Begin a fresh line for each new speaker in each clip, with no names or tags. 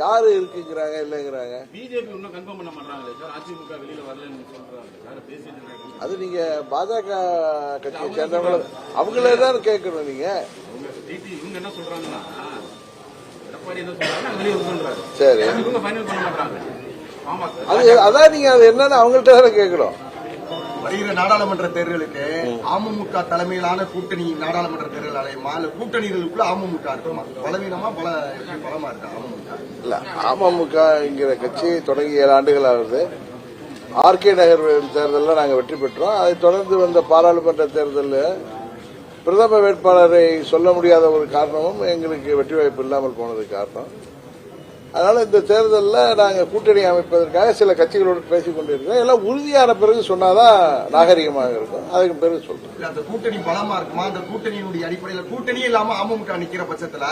யாரு இருக்குங்கிறாங்க இல்லைங்கிறாங்க?
பிஜேபி இன்னும் கன்ஃபார்ம் பண்ண மாட்டாங்களே சார். அதிமுக வெளியில வரலன்னு சொல்றாங்க.
அது நீங்க பாஜக கட்சியை சேர்ந்தவங்கள அவங்களே தான் கேட்கணும் நீங்க.
இவங்க என்ன சொல்றாங்கன்னா எடப்பாடி என்ன சொல்றாங்கன்னா வெளியே வருதுன்றாரு
சரி.
இவங்க ஃபைனல் பண்ண மாட்டாங்க. பாமக.
அது அதான் நீங்க அது என்னன்னு அவங்கள்ட்ட தானே கேட்கணும்.
வருகிற நாடாளுமன்ற தேர்தலுக்கு அமமுக தலைமையிலான கூட்டணி நாடாளுமன்ற தேர்தல் அலையுமா இல்ல கூட்டணிகளுக்குள்ள அமமுக இருக்குமா? பலவீனமா பல பலமா இருக்கா அமமுக?
இல்ல அமமுகங்கிற கட்சி தொடங்கி ஏழு ஆண்டுகள் ஆகுது. ஆர்கே நகர் தேர்தலில் நாங்கள் வெற்றி பெற்றோம். அதை தொடர்ந்து வந்த பாராளுமன்ற தேர்தலில் பிரதம வேட்பாளரை சொல்ல முடியாத ஒரு காரணமும் எங்களுக்கு வெற்றி வாய்ப்பு இல்லாமல் போனதுக்கு காரணம். அதனால இந்த தேர்தலில் நாங்கள் கூட்டணி அமைப்பதற்காக சில கட்சிகளோடு பேசிக் கொண்டிருக்கிறோம். எல்லாம் உறுதியான பிறகு சொன்னாதான் நாகரிகமாக இருக்கும். அதுக்கு பிறகு சொல்றோம்.
இல்ல அந்த கூட்டணி பலமா இருக்குமா? அந்த கூட்டணியினுடைய அடிப்படையில கூட்டணியே இல்லாம அமமுக நிக்கிற பட்சத்துல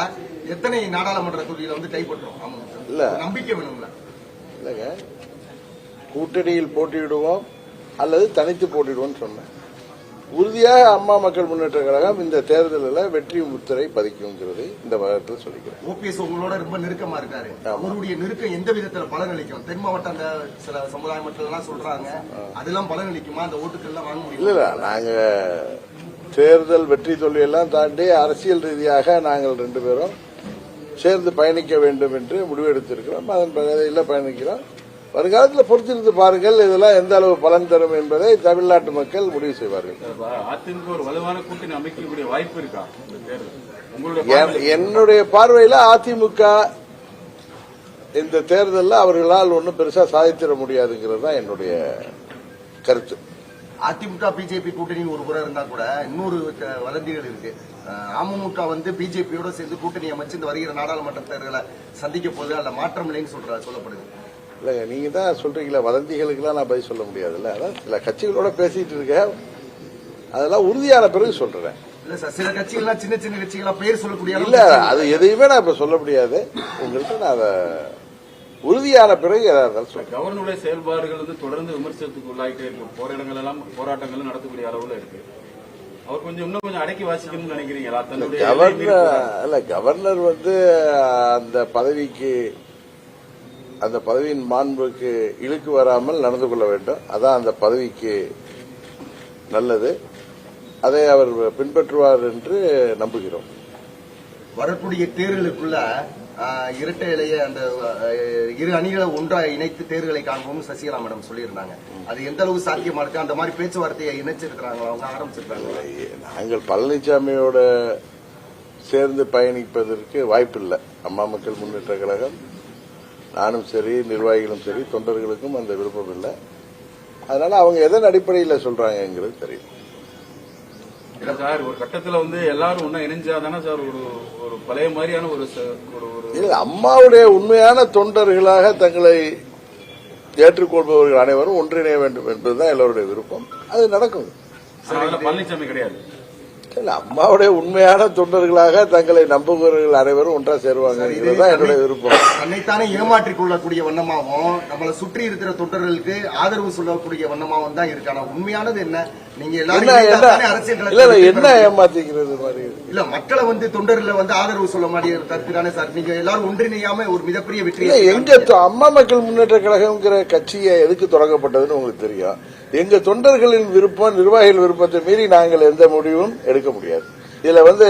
எத்தனை நாடாளுமன்ற தொகுதியில வந்து கைப்பற்றும்
இல்ல.
நம்பிக்கை வேணும்ல.
இல்லைங்க. கூட்டணியில் போட்டியிடுவோம் அல்லது தனித்து போட்டியிடுவோம்னு சொன்னேன். உறுதியாக அம்மா மக்கள் முன்னேற்ற கழகம் இந்த தேர்தலில் வெற்றி முத்திரை பதிக்குங்கிறது இந்த வகத்தில் சொல்லிக்கிறேன்.
ஓபிஎஸ் உங்களோட ரொம்ப நெருக்கமா இருக்காரு. அவருடைய நெருக்கம் எந்த விதத்துல பலனளிக்கும்? தென் மாவட்ட அந்த சில சமுதாய மக்கள் எல்லாம் சொல்றாங்க அதெல்லாம் பலனளிக்குமா? அந்த ஓட்டுகள் எல்லாம் வாங்க முடியும்?
இல்ல இல்ல. நாங்க தேர்தல் வெற்றி தோல்வியெல்லாம் தாண்டி அரசியல் ரீதியாக நாங்கள் ரெண்டு பேரும் சேர்ந்து பயணிக்க வேண்டும் என்று முடிவெடுத்திருக்கிறோம். அதன் பகுதியில் பயணிக்கிறோம். வருங்காலத்தில் பொறுத்திருந்து பாருங்கள் இதெல்லாம் எந்த அளவு பலன் தரும் என்பதை தமிழ்நாட்டு மக்கள் முடிவு செய்வார்கள்.
அதிமுக ஒரு வலுவான கூட்டணி அமைக்கக்கூடிய வாய்ப்பு இருக்கா?
என்னுடைய பார்வையில் அதிமுக இந்த தேர்தலில் அவர்களால் ஒன்றும் பெருசா சாதித்திட முடியாதுங்கிறது தான் என்னுடைய கருத்து.
அதிமுக பிஜேபி கூட்டணி ஒரு புறம் இருந்தா கூட இன்னொரு வதந்திகள் இருக்கு. அமமுக வந்து பிஜேபியோட சேர்ந்து கூட்டணி அமைச்சு இந்த வருகிற நாடாளுமன்ற தேர்தலை சந்திக்க போது அல்ல மாற்றம் இல்லைன்னு சொல்ற சொல்லப்படுது.
இல்லைங்க நீங்க தான் சொல்றீங்களா வதந்திகளுக்கெல்லாம் நான் பதில் சொல்ல முடியாதுல்ல. அதான் சில கட்சிகளோட பேசிட்டு இருக்கேன். அதெல்லாம் உறுதியான பிறகு சொல்றேன்.
இல்ல சார் சில கட்சிகள்லாம் சின்ன சின்ன கட்சிகளா பேர் சொல்லக்கூடிய
இல்ல அது எதையுமே நான் இப்ப சொல்ல முடியாது. உங்கள்கிட்ட நான் அதை உறுதியான பிறகு
கவர்னருடைய செயல்பாடுகள் வந்து தொடர்ந்து விமர்சனத்துக்கு உள்ளாயிட்டே இருக்கு போற இடங்கள் எல்லாம் போராட்டங்கள் நடத்தக்கூடிய அளவுல இருக்கு. அவர் கொஞ்சம் இன்னும் கொஞ்சம் அடக்கி வாசிக்கணும்னு நினைக்கிறீங்களா?
கவர்னர். இல்ல கவர்னர் வந்து அந்த பதவிக்கு அந்த பதவியின் மாண்புக்கு இழுக்கு வராமல் நடந்து கொள்ள வேண்டும். அதான் அந்த பதவிக்கு நல்லது. அதை அவர் பின்பற்றுவார் என்று நம்புகிறோம்.
வரக்கூடிய தேர்தலுக்குள்ள இரட்டை இலைய அந்த இரு அணிகளை ஒன்றா இணைத்து தேர்தலை காண்போம் சசிகலா மேடம் சொல்லியிருந்தாங்க. அது எந்த அளவு சாத்தியமா இருக்கு? அந்த மாதிரி பேச்சுவார்த்தையை இணைச்சிருக்கிறாங்களா? அவங்க ஆரம்பிச்சிருக்காங்களா?
நாங்கள் பழனிசாமியோட சேர்ந்து பயணிப்பதற்கு வாய்ப்பில்லை. அம்மா மக்கள் முன்னேற்ற கழகம் நானும் சரி நிர்வாகிகளும் சரி தொண்டர்களுக்கும் அந்த விருப்பம் இல்லை. அதனால அவங்க எதன் அடிப்படையில் சொல்றாங்கிறது தெரியும்
இல்ல சார் ஒரு கட்டத்துல வந்து எல்லாரும் ஒன்னா இணைஞ்சாதானே சார் ஒரு ஒரு பழைய மாதிரியான ஒரு
இல்ல அம்மாவுடைய உண்மையான தொண்டர்களாக தங்களை ஏற்றுக்கொள்பவர்கள் அனைவரும் ஒன்றிணைய வேண்டும் என்பதுதான் எல்லோருடைய விருப்பம். அது நடக்கும்.
பழனிசாமி கிடையாது.
இல்ல அம்மாவுடைய உண்மையான தொண்டர்களாக தங்களை நம்புபவர்கள் அனைவரும் ஒன்றா சேருவாங்கிறது தான் என்னுடைய விருப்பம்.
தன்னைத்தானே ஏமாற்றிக் கொள்ளக்கூடிய வண்ணமாகவும் நம்மளை சுற்றி இருக்கிற தொண்டர்களுக்கு ஆதரவு சொல்லக்கூடிய வண்ணமாகவும் தான் இருக்கு ஆனா உண்மையானது என்ன? நீங்க எல்லாரும்
என்ன? ஏமாத்திக்கிறது மாதிரி?
இல்ல மக்களை வந்து தொண்டர்ல வந்து ஆதரவு சொல்ல மாட்டேங்கிற கருத்து தானே சார்? நீங்க எல்லாரும் ஒன்றிணையாம ஒரு மிகப்பெரிய வெற்றியை
எங்க அம்மா மக்கள் முன்னேற்ற கழகம்ங்கிற கட்சியை எதுக்கு தொடங்கப்பட்டதுன்னு உங்களுக்கு தெரியும் எங்க தொண்டர்களின் விருப்பம் நிர்வாகிகள் விருப்பத்தை மீறி நாங்கள் எந்த முடிவும் எடுக்க முடியாது. இதுல வந்து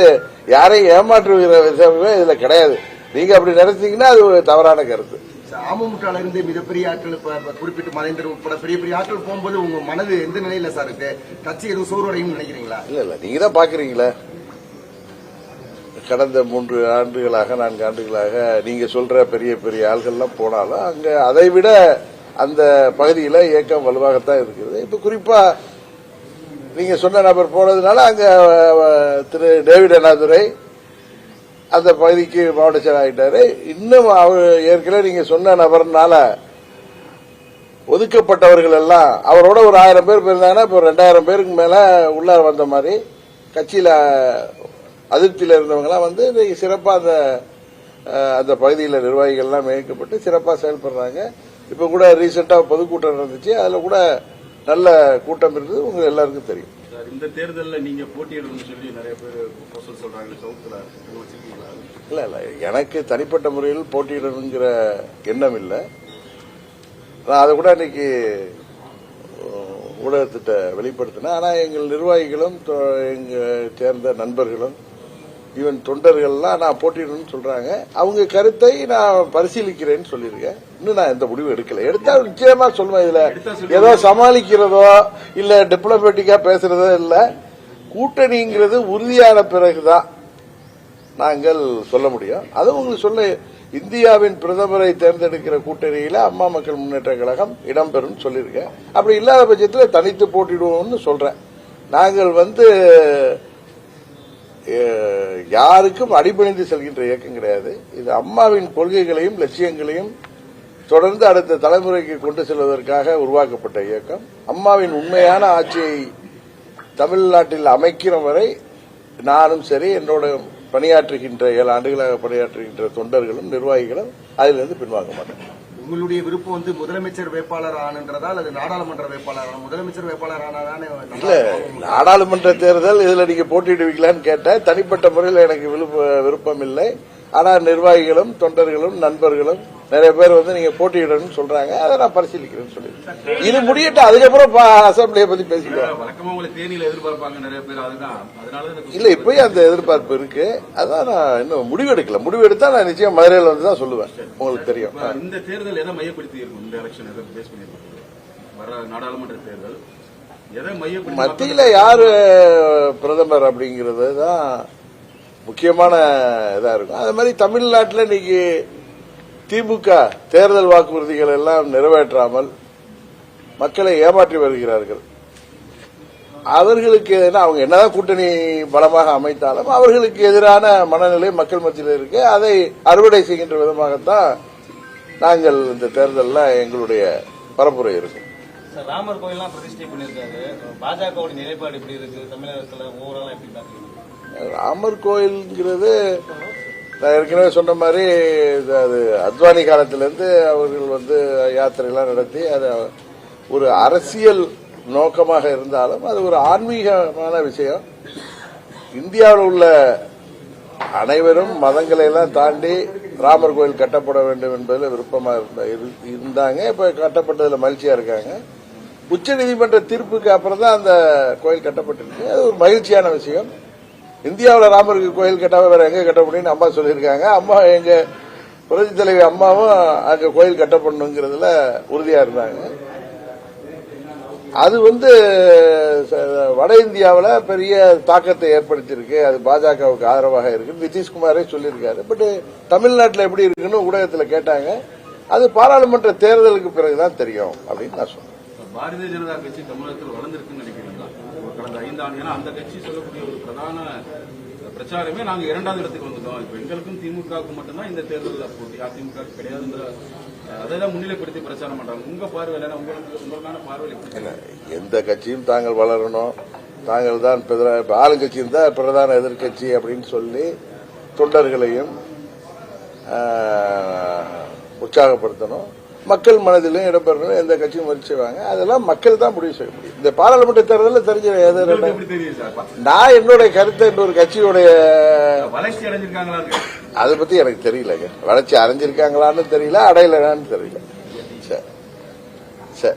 யாரையும் ஏமாற்றுகிற விஷயமே இதுல கிடையாது. நீங்க அப்படி நினைச்சீங்கன்னா அது ஒரு தவறான கருத்து.
அமமுக இருந்து மிகப்பெரிய ஆட்கள் குறிப்பிட்டு மறைந்தர் உட்பட பெரிய பெரிய ஆட்கள் போகும்போது உங்க மனது எந்த நிலையில சார் இருக்கு? கட்சி எதுவும் சோர்வடையும் நினைக்கிறீங்களா?
இல்ல இல்ல நீங்க தான் பாக்குறீங்களா. கடந்த மூன்று ஆண்டுகளாக நான்கு ஆண்டுகளாக நீங்க சொல்ற பெரிய பெரிய ஆள்கள்லாம் போனாலும் அங்க அதை விட அந்த பகுதியில் இயக்கம் வலுவாகத்தான் இருக்குது இப்ப குறிப்பா நீங்க சொன்ன நபர் போனதுனால அங்க திரு டேவிட் அண்ணாதுரை அந்த பகுதிக்கு மாவட்ட செயலர் ஆகிட்டாரு. இன்னும் அவர் ஏற்கனவே நீங்க சொன்ன நபர்னால ஒதுக்கப்பட்டவர்கள் எல்லாம் அவரோட ஒரு ஆயிரம் பேர் போயிருந்தாங்கன்னா இப்போ ரெண்டாயிரம் பேருக்கு மேல உள்ளார வந்த மாதிரி கட்சியில அதிருப்தியில இருந்தவங்கலாம் வந்து இன்னைக்கு சிறப்பா அந்த அந்த பகுதியில் நிர்வாகிகள்லாம் நியமிக்கப்பட்டு சிறப்பாக செயல்படுறாங்க. இப்போ கூட ரீசெண்டாக பொதுக்கூட்டம் நடந்துச்சு. அதில் கூட நல்ல கூட்டம் இருந்தது உங்க எல்லாருக்கும் தெரியும்.
சார் இந்த தேர்தல்ல நீங்க போட்டியிடணும்னு சொல்லி நிறைய பேர் சொல்றாங்க. சவுத்துல
இல்ல இல்ல. எனக்கு தனிப்பட்ட முறையில் போட்டியிடணுங்கிற எண்ணம் இல்லை. நான் அதை கூட இன்னைக்கு ஊடகத்திட்ட வெளிப்படுத்தினேன். ஆனா எங்கள் நிர்வாகிகளும் எங்க சேர்ந்த நண்பர்களும் ஈவன் தொண்டர்கள்லாம் நான் போட்டியிடணும்னு சொல்றாங்க. அவங்க கருத்தை நான் பரிசீலிக்கிறேன்னு சொல்லியிருக்கேன். இன்னும் நான் எந்த முடிவும் எடுக்கல. எடுத்தா நிச்சயமா சொல்லுவேன் இதுல. ஏதோ சமாளிக்கிறதோ இல்ல டிப்ளமேட்டிக்கா பேசுறதோ இல்ல கூட்டணிங்கிறது உறுதியான பிறகுதான் நாங்கள் சொல்ல முடியும். அதுவும் உங்களுக்கு சொல்ல இந்தியாவின் பிரதமரை தேர்ந்தெடுக்கிற கூட்டணியில அம்மா மக்கள் முன்னேற்ற கழகம் இடம்பெறும் சொல்லியிருக்கேன். அப்படி இல்லாத பட்சத்தில் தனித்து போட்டிடுவோம்னு சொல்றேன். நாங்கள் வந்து யாருக்கும் அடிபணிந்து செல்கின்ற இயக்கம் கிடையாது. இது அம்மாவின் கொள்கைகளையும் லட்சியங்களையும் தொடர்ந்து அடுத்த தலைமுறைக்கு கொண்டு செல்வதற்காக உருவாக்கப்பட்ட இயக்கம். அம்மாவின் உண்மையான ஆட்சியை தமிழ்நாட்டில் அமைக்கிற வரை நானும் சரி என்னோட பணியாற்றுகின்ற ஏழு ஆண்டுகளாக பணியாற்றுகின்ற தொண்டர்களும் நிர்வாகிகளும் அதிலிருந்து பின்வாங்க மாட்டேன்
உங்களுடைய விருப்பம் வந்து முதலமைச்சர் வேட்பாளர் ஆனன்றதா அல்லது நாடாளுமன்ற வேட்பாளர் ஆனா? முதலமைச்சர் வேட்பாளர் ஆனாதானே
இல்ல நாடாளுமன்ற தேர்தல் இதுல நீங்க போட்டியிடுவீங்களான்னு கேட்டேன் தனிப்பட்ட முறையில் எனக்கு விருப்ப- விருப்பம் இல்லை ஆனா நிர்வாகிகளும் தொண்டர்களும் நண்பர்களும் நிறைய பேர் வந்து நீங்க போட்டியிடணும்னு சொல்றாங்க. அதை நான் பரிசீலிக்கிறேன்னு சொல்லியிருக்கேன். இது முடியட்டும். அதுக்கப்புறம் அசெம்பிளியை பத்தி பேசிக்கலாம். இல்ல இப்பயும் அந்த எதிர்பார்ப்பு இருக்கு. அதான் நான் இன்னும் முடிவு எடுக்கல. முடிவு எடுத்தா நான் நிச்சயம் மதுரையில் வந்து தான் சொல்லுவேன். உங்களுக்கு தெரியும்.
இந்த தேர்தல் எதை மையப்படுத்தி இருக்கும்? இந்த எலெக்ஷன் வர நாடாளுமன்ற தேர்தல்.
மத்தியில யாரு பிரதமர் அப்படிங்கிறது தான் முக்கியமான இதா இருக்கும். அது மாதிரி தமிழ்நாட்டில் இன்னைக்கு திமுக தேர்தல் வாக்குறுதிகள் எல்லாம் நிறைவேற்றாமல் மக்களை ஏமாற்றி வருகிறார்கள். அவர்களுக்கு அவங்க என்னதான் கூட்டணி பலமாக அமைத்தாலும் அவர்களுக்கு எதிரான மனநிலை மக்கள் மத்தியில் இருக்கு. அதை அறுவடை செய்கின்ற விதமாகத்தான் நாங்கள் இந்த தேர்தலில் எங்களுடைய பரப்புரை இருக்கும்
ராமர் கோயில்லாம் பிரதிஷ்டை பண்ணிருக்காரு பாஜகவோட நிலைப்பாடு எப்படி இருக்கு? தமிழகத்துல ஓவரால் எப்படி பாக்குறீங்க
ராமர் கோயில்ங்கிறது நான் ஏற்கனவே சொன்ன மாதிரி இது அது அத்வானி காலத்திலேருந்து அவர்கள் வந்து யாத்திரைலாம் நடத்தி அது ஒரு அரசியல் நோக்கமாக இருந்தாலும் அது ஒரு ஆன்மீகமான விஷயம். இந்தியாவில் உள்ள அனைவரும் மதங்களை எல்லாம் தாண்டி ராமர் கோயில் கட்டப்பட வேண்டும் என்பதில் விருப்பமாக இரு- இருந்தாங்க. இப்போ கட்டப்பட்டதில் மகிழ்ச்சியாக இருக்காங்க. உச்ச நீதிமன்ற தீர்ப்புக்கு அப்புறம் தான் அந்த கோயில் கட்டப்பட்டிருக்கு. அது ஒரு மகிழ்ச்சியான விஷயம். இந்தியாவில் ராமருக்கு கோயில் கட்டாம வேற எங்க கட்ட முடியும்னு அம்மா சொல்லியிருக்காங்க. அம்மா எங்க புரட்சி தலைவி அம்மாவும் அங்க கோயில் கட்டப்படணுங்கிறதுல உறுதியா இருந்தாங்க. அது வந்து வட இந்தியாவில் பெரிய தாக்கத்தை ஏற்படுத்தியிருக்கு. அது பாஜகவுக்கு ஆதரவாக இருக்கு நிதிஷ்குமாரே சொல்லியிருக்காரு. பட் தமிழ்நாட்டில் எப்படி இருக்குன்னு ஊடகத்தில் கேட்டாங்க. அது பாராளுமன்ற தேர்தலுக்கு பிறகுதான் தெரியும் அப்படின்னு நான் சொன்னேன்.
பாரதிய ஜனதா கட்சி தமிழகத்தில் வளர்ந்துருக்குன்னு கடந்த ஐந்து ஆண்டு ஏன்னா அந்த கட்சி சொல்லக்கூடிய ஒரு பிரதான பிரச்சாரமே நாங்க இரண்டாவது இடத்துக்கு வந்துட்டோம். இப்ப எங்களுக்கும் திமுகவுக்கும் மட்டும்தான் இந்த தேர்தலில் போட்டி. அதிமுக கிடையாதுன்ற அதைதான் முன்னிலைப்படுத்தி பிரச்சாரம் பண்றாங்க. உங்க பார்வையில உங்களுக்கு உங்களுக்கான
எந்த கட்சியும் தாங்கள் வளரணும். தாங்கள் தான் பிரதா- இப்ப ஆளுங்கட்சியும் தான் பிரதான எதிர்க்கட்சி அப்படின்னு சொல்லி தொண்டர்களையும் உற்சாகப்படுத்தணும். மக்கள் மனதிலும் இடம்பெறணும் எந்த கட்சியும் முயற்சி செய்வாங்க. அதெல்லாம் மக்கள் தான் முடிவு செய்ய முடியும். இந்த பாராளுமன்ற தேர்தலில் தெரிஞ்ச நான் என்னுடைய கருத்தை இன்னொரு கட்சியுடைய அதை பத்தி எனக்கு தெரியலங்க வளர்ச்சி அடைஞ்சிருக்காங்களான்னு தெரியல அடையலன்னு தெரியல. சரி. சரி.